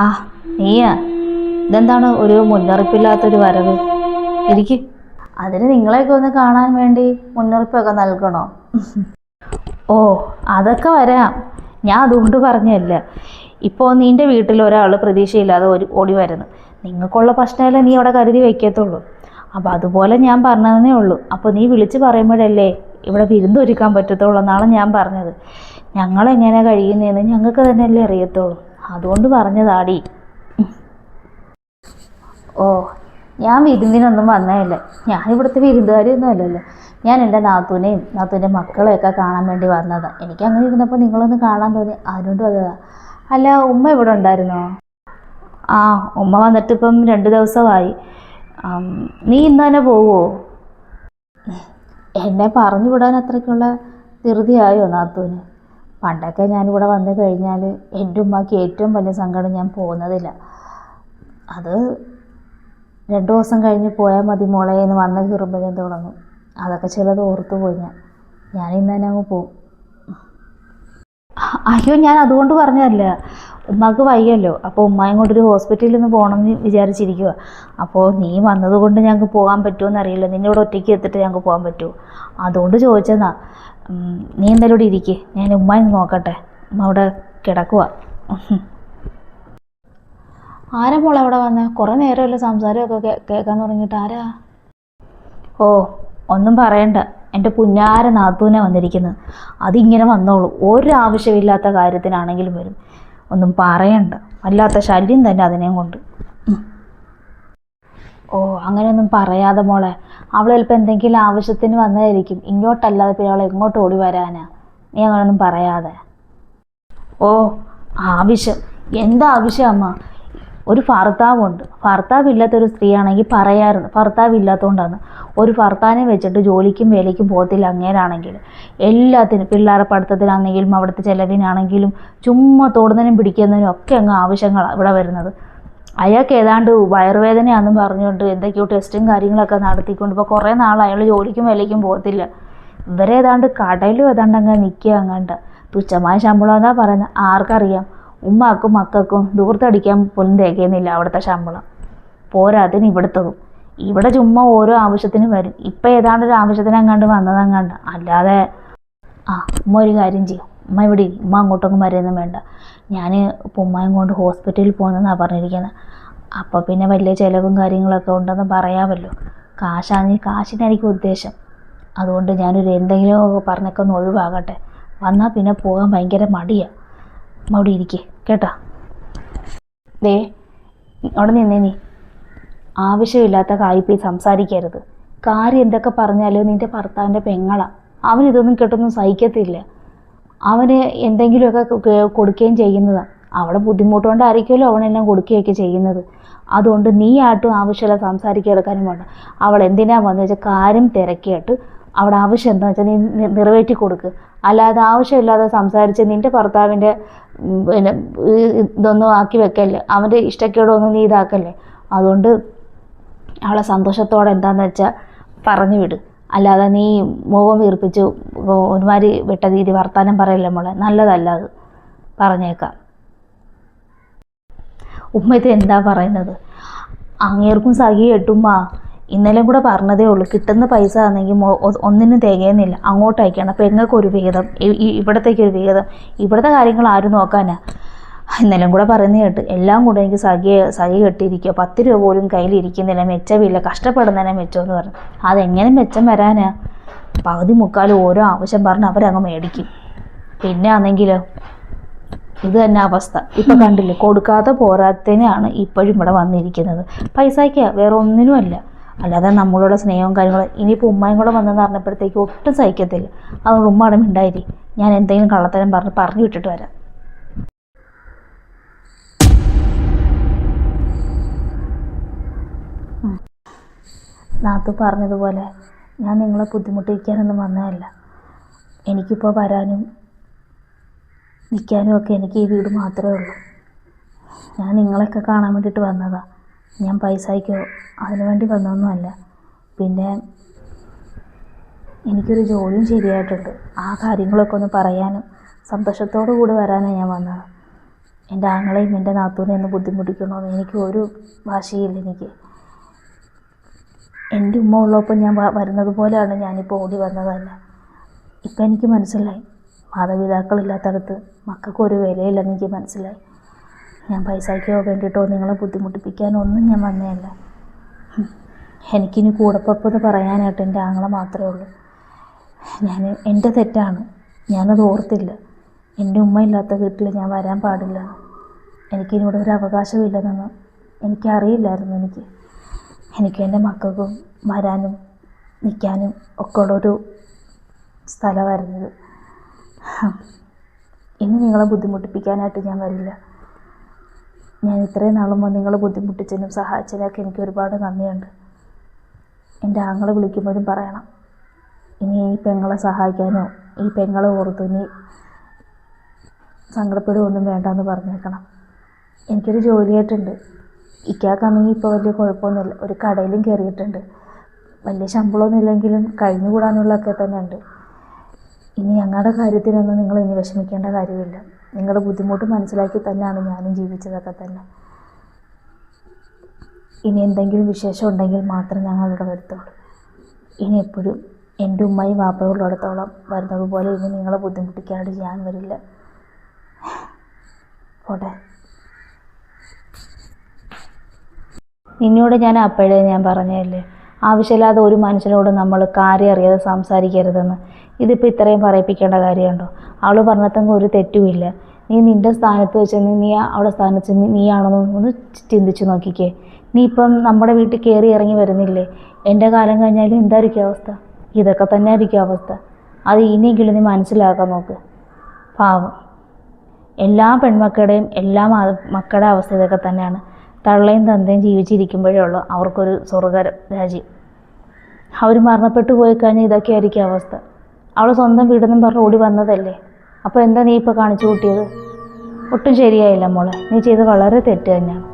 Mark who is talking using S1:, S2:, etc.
S1: ആ നീയാ. ഇതെന്താണ് ഒരു മുന്നറിയിപ്പില്ലാത്തൊരു വരവ്? എനിക്ക് അതിന് നിങ്ങളെയൊക്കെ ഒന്ന് കാണാൻ വേണ്ടി മുന്നറിയിപ്പൊക്കെ നൽകണോ? ഓ അതൊക്കെ വരാം. ഞാൻ അതുകൊണ്ട് പറഞ്ഞല്ല ഇപ്പോൾ നിന്റെ വീട്ടിൽ ഒരാൾ പ്രതീക്ഷയില്ലാതെ ഒരു ഓടി വരുന്നു. നിങ്ങൾക്കുള്ള പ്രശ്നമല്ലേ നീ അവിടെ കരുതി വയ്ക്കത്തുള്ളൂ അപ്പോൾ അതുപോലെ ഞാൻ പറഞ്ഞതന്നേ ഉള്ളൂ. അപ്പോൾ നീ വിളിച്ച് പറയുമ്പോഴല്ലേ ഇവിടെ വിരുന്നൊരുക്കാൻ പറ്റത്തുള്ളൂ എന്നാണ് ഞാൻ പറഞ്ഞത്. ഞങ്ങളെങ്ങനെ കഴിയുന്നതെന്ന് ഞങ്ങൾക്ക് തന്നെയല്ലേ അറിയത്തുള്ളൂ. അതുകൊണ്ട് പറഞ്ഞതാടി. ഓ ഞാൻ വിരുന്നിനൊന്നും വന്നതല്ല. ഞാൻ ഇവിടുത്തെ വിരുന്നുകാരിയൊന്നും അല്ലല്ലോ ഞാൻ എന്റെ നാത്തൂനെയും നാത്തൂന്റെ മക്കളെയൊക്കെ കാണാൻ വേണ്ടി വന്നതാണ് എനിക്ക് അങ്ങനെ ഇരുന്നപ്പോൾ നിങ്ങളൊന്ന് കാണാൻ തോന്നി. അതിനോട് വന്നതാ? അല്ല ഉമ്മ ഇവിടെ ഉണ്ടായിരുന്നോ? ആ ഉമ്മ വന്നിട്ട് ഇപ്പം രണ്ട് ദിവസമായി. നീ ഇന്ന് തന്നെ പോവുമോ എന്നെ പറഞ്ഞു വിടാൻ അത്രയ്ക്കുള്ള ധൃതിയായോ നാത്തൂന്? പണ്ടൊക്കെ ഞാനിവിടെ വന്നു കഴിഞ്ഞാൽ എന്റെ ഉമ്മാക്ക് ഏറ്റവും വലിയ സങ്കടം ഞാൻ പോകുന്നതില്ല. അത് രണ്ട് ദിവസം കഴിഞ്ഞ് പോയാൽ മതി മോളെ എന്ന് വന്ന് കയറുമ്പോഴേ തുടങ്ങും. അതൊക്കെ ചിലത് ഓർത്തു പോയി ഞാൻ. ഞാൻ ഇന്ന് തന്നെ അങ്ങ് പോവും. അയ്യോ ഞാൻ അതുകൊണ്ട് പറഞ്ഞതല്ല. ഉമ്മാക്ക് വയ്യല്ലോ. അപ്പോൾ ഉമ്മായും കൊണ്ടൊരു ഹോസ്പിറ്റലിൽ നിന്ന് പോകണമെന്ന് വിചാരിച്ചിരിക്കുക അപ്പോൾ നീ വന്നതുകൊണ്ട് ഞങ്ങൾക്ക് പോകാൻ പറ്റുമോ എന്നറിയില്ല നിന്നെ ഇവിടെ ഒറ്റയ്ക്ക് എത്തിയിട്ട് ഞങ്ങൾക്ക് പോകാൻ പറ്റുമോ അതുകൊണ്ട് ചോദിച്ചതാ ഉം, നീ എന്തായാലും ഇവിടെ ഇരിക്കേ. ഞാൻ ഉമ്മായി നോക്കട്ടെ. ഉമ്മ അവിടെ കിടക്കുക ആരാ മോളെ അവിടെ വന്ന്? കുറേ നേരമല്ല സംസാരമൊക്കെ കേൾക്കാൻ തുടങ്ങിയിട്ട്. ആരാ? ഓ ഒന്നും പറയണ്ട. എന്റെ പുന്നാര നാത്തൂനെ വന്നിരിക്കുന്നത്. അതിങ്ങനെ വന്നോളൂ. ഒരു ആവശ്യമില്ലാത്ത കാര്യത്തിനാണെങ്കിലും വരും. ഒന്നും പറയണ്ട. വല്ലാത്ത ശല്യം തന്നെ അതിനെയും കൊണ്ട്. ഓ അങ്ങനെയൊന്നും പറയാതെ മോളെ. അവൾ ചിലപ്പോൾ എന്തെങ്കിലും ആവശ്യത്തിന് വന്നതായിരിക്കും. ഇങ്ങോട്ടല്ലാതെ പിന്നെ അവൾ എങ്ങോട്ട് ഓടി വരാനാ? നീ അങ്ങനൊന്നും പറയാതെ. ഓ ആവശ്യം. എന്താ ആവശ്യം അമ്മ? ഒരു ഭർത്താവുണ്ട്. ഭർത്താവില്ലാത്തൊരു സ്ത്രീയാണെങ്കിൽ പറയാറുണ്ട് ഭർത്താവില്ലാത്തതുകൊണ്ടാണ് ഒരു ഭർത്താവിനെ വെച്ചിട്ട് ജോലിക്കും വേലയ്ക്കും പോകത്തില്ല അങ്ങേരാണെങ്കിൽ. എല്ലാത്തിനും പിള്ളേരെ പഠിത്തത്തിനാണെങ്കിലും അവിടുത്തെ ചിലവിനാണെങ്കിലും ചുമ്മാ തോടുന്നതിനും പിടിക്കുന്നതിനും ഒക്കെ അങ്ങ് ആവശ്യങ്ങളാണ് ഇവിടെ വരുന്നത്. അയാൾക്ക് ഏതാണ്ട് വയറുവേദനയാണെന്നും പറഞ്ഞുകൊണ്ട് എന്തൊക്കെയോ ടെസ്റ്റും കാര്യങ്ങളൊക്കെ നടത്തിക്കൊണ്ട് ഇപ്പോൾ കുറേ നാൾ അയാൾ ജോലിക്കും വിലയ്ക്കും പോകത്തില്ല. ഇവരെ ഏതാണ്ട് കടയിലും ഏതാണ്ട് അങ്ങ് നിൽക്കുക അങ്ങാണ്ട്. തുച്ഛമായ ശമ്പളം എന്നാ പറയുന്നത് ആർക്കറിയാം? ഉമ്മാക്കും മക്കൾക്കും ദൂർത്തടിക്കാൻ പോലും തികയുന്നില്ല അവിടുത്തെ ശമ്പളം. പോരാത്തിന് ഇവിടുത്തതും. ഇവിടെ ചുമ്മാ ഓരോ ആവശ്യത്തിന് വരും. ഇപ്പം ഏതാണ്ട് ഒരു ആവശ്യത്തിന് അങ്ങാണ്ട് വന്നതങ്ങാണ്ട് അല്ലാതെ ആ ഉമ്മ ഒരു കാര്യം ചെയ്യും. ഉമ്മ ഇവിടെ. ഉമ്മ അങ്ങോട്ടൊന്നും വരുന്നതും വേണ്ട. ഞാൻ ഇപ്പോൾ കൊണ്ട് ഹോസ്പിറ്റലിൽ പോകുന്നതെന്നാണ് പറഞ്ഞിരിക്കുന്നത് അപ്പോൾ പിന്നെ വലിയ ചിലവും കാര്യങ്ങളൊക്കെ ഉണ്ടെന്ന് പറയാമല്ലോ. കാശാണെങ്കിൽ കാശിനായിരിക്കും ഉദ്ദേശം. അതുകൊണ്ട് ഞാനൊരു എന്തെങ്കിലും പറഞ്ഞൊക്കെ ഒന്ന് ഒഴിവാകട്ടെ. വന്നാൽ പിന്നെ പോകാൻ ഭയങ്കര മടിയാണ് മടി ഇരിക്കേ കേട്ടോ? ദേ അവിടെ നിന്നേ നീ. ആവശ്യമില്ലാത്ത കായ്പി സംസാരിക്കരുത്. കാര്യം എന്തൊക്കെ പറഞ്ഞാലും നിന്റെ ഭർത്താവിന്റെ പെങ്ങളാണ് അവൻ ഇതൊന്നും കേട്ടൊന്നും സഹിക്കത്തില്ല. അവന് എന്തെങ്കിലുമൊക്കെ കൊടുക്കുകയും ചെയ്യുന്നത്. അവിടെ ബുദ്ധിമുട്ടുകൊണ്ടായിരിക്കുമല്ലോ അവനെല്ലാം കൊടുക്കുകയൊക്കെ ചെയ്യുന്നത്. അതുകൊണ്ട് നീ ആട്ടും ആവശ്യമില്ല സംസാരിക്കെടുക്കാനും വേണ്ട. അവൾ എന്തിനാ വന്നു വെച്ചാൽ കാര്യം തിരക്കിയിട്ട് അവിടെ ആവശ്യം എന്താ വെച്ചാൽ നീ നിറവേറ്റി കൊടുക്ക്. അല്ലാതെ ആവശ്യമില്ലാതെ സംസാരിച്ച് നിന്റെ ഭർത്താവിന്റെ പിന്നെ ഇതൊന്നും ആക്കി വെക്കല്ലേ? അവന്റെ ഇഷ്ടക്കേടൊന്നും നീ ഇതാക്കല്ലേ? അതുകൊണ്ട് അവളെ സന്തോഷത്തോടെ എന്താണെന്ന് വെച്ചാൽ പറഞ്ഞു വിട്. അല്ലാതെ നീ മുഖം വീർപ്പിച്ച് ഒരുമാതിരി വിട്ട രീതി വർത്താനം പറയല്ലേ മോളെ? നല്ലതല്ല അത്. പറഞ്ഞേക്കാം. ഉമ്മ ഇത് എന്താ പറയുന്നത്? അങ്ങേർക്കും സഖി കെട്ടുമ്മ. ഇന്നലെ കൂടെ പറഞ്ഞതേ ഉള്ളൂ. കിട്ടുന്ന പൈസ ആണെങ്കിൽ ഒന്നിനും തികയുന്നില്ല. അങ്ങോട്ട് അയക്കണം പെങ്ങൾക്ക് ഒരു വിഹിതം ഇവിടത്തേക്ക് ഒരു വിഹിതം. ഇവിടുത്തെ കാര്യങ്ങൾ ആരും നോക്കാനാ? ഇന്നലെ കൂടെ പറയുന്ന കേട്ട്. എല്ലാം കൂടെ എനിക്ക് സഖി സഖി കെട്ടിയിരിക്കുക പത്ത് രൂപ പോലും കയ്യിലിരിക്കുന്നില്ല. മെച്ചമില്ല കഷ്ടപ്പെടുന്നതിനെ മെച്ചമെന്ന് പറഞ്ഞു. അതെങ്ങനെ മെച്ചം വരാനാ? പകുതി മുക്കാലും ഓരോ ആവശ്യം പറഞ്ഞ് അവരങ്ങ് മേടിക്കും. പിന്നെ ആണെങ്കിലോ ഇത് തന്നെ അവസ്ഥ. ഇപ്പം കണ്ടില്ലേ? കൊടുക്കാതെ പോരാത്തതിനാണ് ഇപ്പോഴും ഇവിടെ വന്നിരിക്കുന്നത്. പൈസയ്ക്ക്? വേറെ ഒന്നിനുമല്ല. അല്ലാതെ നമ്മളുടെ സ്നേഹവും കാര്യങ്ങളും. ഇനിയിപ്പോൾ ഉമ്മയും കൂടെ വന്നെന്ന് പറഞ്ഞപ്പോഴത്തേക്ക് ഒട്ടും സഹിക്കത്തില്ല. അതുകൊണ്ട് ഉമ്മ അവിടെ മിണ്ടായിരി. ഞാൻ എന്തെങ്കിലും കള്ളത്തരം പറഞ്ഞ് പറഞ്ഞു വിട്ടിട്ട് വരാം. നാത്തു പറഞ്ഞതുപോലെ ഞാൻ നിങ്ങളെ ബുദ്ധിമുട്ടിക്കാനൊന്നും വന്നതല്ല. എനിക്കിപ്പോൾ വരാനും നിൽക്കാനും ഒക്കെ എനിക്ക് ഈ വീട് മാത്രമേ ഉള്ളൂ. ഞാൻ നിങ്ങളെയൊക്കെ കാണാൻ വേണ്ടിയിട്ട് വന്നതാണ് ഞാൻ പൈസയ്ക്കോ അതിനു വേണ്ടി വന്നതൊന്നുമല്ല. പിന്നെ എനിക്കൊരു ജോലിയും ശരിയായിട്ടുണ്ട്. ആ കാര്യങ്ങളൊക്കെ ഒന്ന് പറയാനും സന്തോഷത്തോടു കൂടി വരാനാണ് ഞാൻ വന്നത്. എന്റെ ആങ്ങളെയും എന്റെ നാത്തൂനെ ഒന്ന് ബുദ്ധിമുട്ടിക്കണമെന്ന് എനിക്ക് ഒരു ഭാഷയില്ല എനിക്ക്. എന്റെ ഉമ്മ ഉള്ളപ്പോൾ ഞാൻ വരുന്നത് പോലെയാണ് ഞാനിപ്പോൾ ഓടി വന്നതല്ല. ഇപ്പം എനിക്ക് മനസ്സിലായി. മാതാപിതാക്കളില്ലാത്തടത്ത് മക്കൾക്ക് ഒരു വിലയില്ലെന്ന് എനിക്ക് മനസ്സിലായി. ഞാൻ പൈസയ്ക്കോ വേണ്ടിയിട്ടോ നിങ്ങളെ ബുദ്ധിമുട്ടിപ്പിക്കാനോ ഒന്നും ഞാൻ വന്നതല്ല. എനിക്കിനി കൂടപ്പുറപ്പെന്ന് പറയാനായിട്ട് എന്റെ ആങ്ങളെ മാത്രമേ ഉള്ളൂ. ഞാൻ എന്റെ തെറ്റാണ്. ഞാനത് ഓർത്തില്ല. എന്റെ ഉമ്മ ഇല്ലാത്ത വീട്ടിൽ ഞാൻ വരാൻ പാടില്ല. എനിക്കിനിവിടെ ഒരു അവകാശമില്ലെന്ന് എനിക്കറിയില്ലായിരുന്നു എനിക്ക്. എനിക്ക് എന്റെ മക്കൾക്കും വരാനും നിൽക്കാനും ഒക്കെ ഉള്ളൊരു സ്ഥലമായിരുന്നത്. ഇനി നിങ്ങളെ ബുദ്ധിമുട്ടിപ്പിക്കാനായിട്ട് ഞാൻ വരില്ല. ഞാൻ ഇത്രയും നാളും നിങ്ങളെ ബുദ്ധിമുട്ടിച്ചതിനും സഹായിച്ചതിനൊക്കെ എനിക്ക് ഒരുപാട് നന്ദിയുണ്ട്. എന്റെ ആങ്ങളെ വിളിക്കുമ്പോഴും പറയണം. ഇനി ഈ പെങ്ങളെ സഹായിക്കാനോ ഈ പെങ്ങളെ ഓർത്തു ഇനി സങ്കടപ്പെടുകയൊന്നും വേണ്ടെന്ന് പറഞ്ഞേക്കണം. എനിക്കൊരു ജോലിയായിട്ടുണ്ട് ഇക്കാക്കാണെങ്കിൽ ഇപ്പോൾ വലിയ കുഴപ്പമൊന്നുമില്ല. ഒരു കടയിലും കയറിയിട്ടുണ്ട്. വലിയ ശമ്പളമൊന്നും ഇല്ലെങ്കിലും കഴിഞ്ഞുകൂടാനുള്ളതൊക്കെ തന്നെ ഉണ്ട് ഇനി ഞങ്ങളുടെ കാര്യത്തിനൊന്നും നിങ്ങൾ ഇനി വിഷമിക്കേണ്ട കാര്യമില്ല. നിങ്ങളുടെ ബുദ്ധിമുട്ട് മനസ്സിലാക്കി തന്നെയാണ് ഞാനും ജീവിച്ചതൊക്കെ തന്നെ. ഇനി എന്തെങ്കിലും വിശേഷം ഉണ്ടെങ്കിൽ മാത്രം ഞങ്ങളിവിടെ വരുത്തുള്ളൂ. ഇനി എപ്പോഴും എന്റെ ഉമ്മയും വാപ്പയും ഉള്ളിടത്തോളം വരുന്നത് പോലെ ഇനി നിങ്ങളെ ബുദ്ധിമുട്ടിക്കാണ്ട് ഞാൻ വരില്ല. പോട്ടെ. നിന്നോട് ഞാൻ അപ്പോഴേ ഞാൻ പറഞ്ഞതല്ലേ? ആവശ്യമില്ലാതെ ഒരു മനുഷ്യനോട് നമ്മൾ കാര്യം അറിയാതെ സംസാരിക്കരുതെന്ന്. ഇതിപ്പോൾ ഇത്രയും പറയിപ്പിക്കേണ്ട കാര്യമുണ്ടോ? അവൾ പറഞ്ഞത്തെങ്കിൽ ഒരു തെറ്റുമില്ല. നീ നിന്റെ സ്ഥാനത്ത് വെച്ച് നീ അവിടെ സ്ഥാനത്ത് നീയാണെന്ന് ഒന്ന് ചിന്തിച്ച് നോക്കിക്കേ. നീ ഇപ്പം നമ്മുടെ വീട്ടിൽ കയറി ഇറങ്ങി വരുന്നില്ലേ? എന്റെ കാലം കഴിഞ്ഞാലും എന്തായിരിക്കും അവസ്ഥ? ഇതൊക്കെ തന്നെ ആയിരിക്കും അവസ്ഥ. അത് ഇനിയെങ്കിലും നീ മനസ്സിലാക്കാൻ നോക്ക്. പാവം. എല്ലാ പെൺമക്കളുടെയും എല്ലാ മക്കളുടെ അവസ്ഥ ഇതൊക്കെ തന്നെയാണ്. തള്ളയും തന്തയും ജീവിച്ചിരിക്കുമ്പോഴേ ഉള്ളൂ അവർക്കൊരു സ്വർഗ രാജ്യം. അവർ മരണപ്പെട്ടു പോയി കഴിഞ്ഞാൽ ഇതൊക്കെ ആയിരിക്കും അവസ്ഥ. അവൾ സ്വന്തം വീടെന്നും പറഞ്ഞ് ഓടി വന്നതല്ലേ? അപ്പോൾ എന്താ നീ ഇപ്പോൾ കാണിച്ചു കൂട്ടിയത്? ഒട്ടും ശരിയായില്ല മോളെ. നീ ചെയ്ത് വളരെ തെറ്റ് തന്നെയാണ്.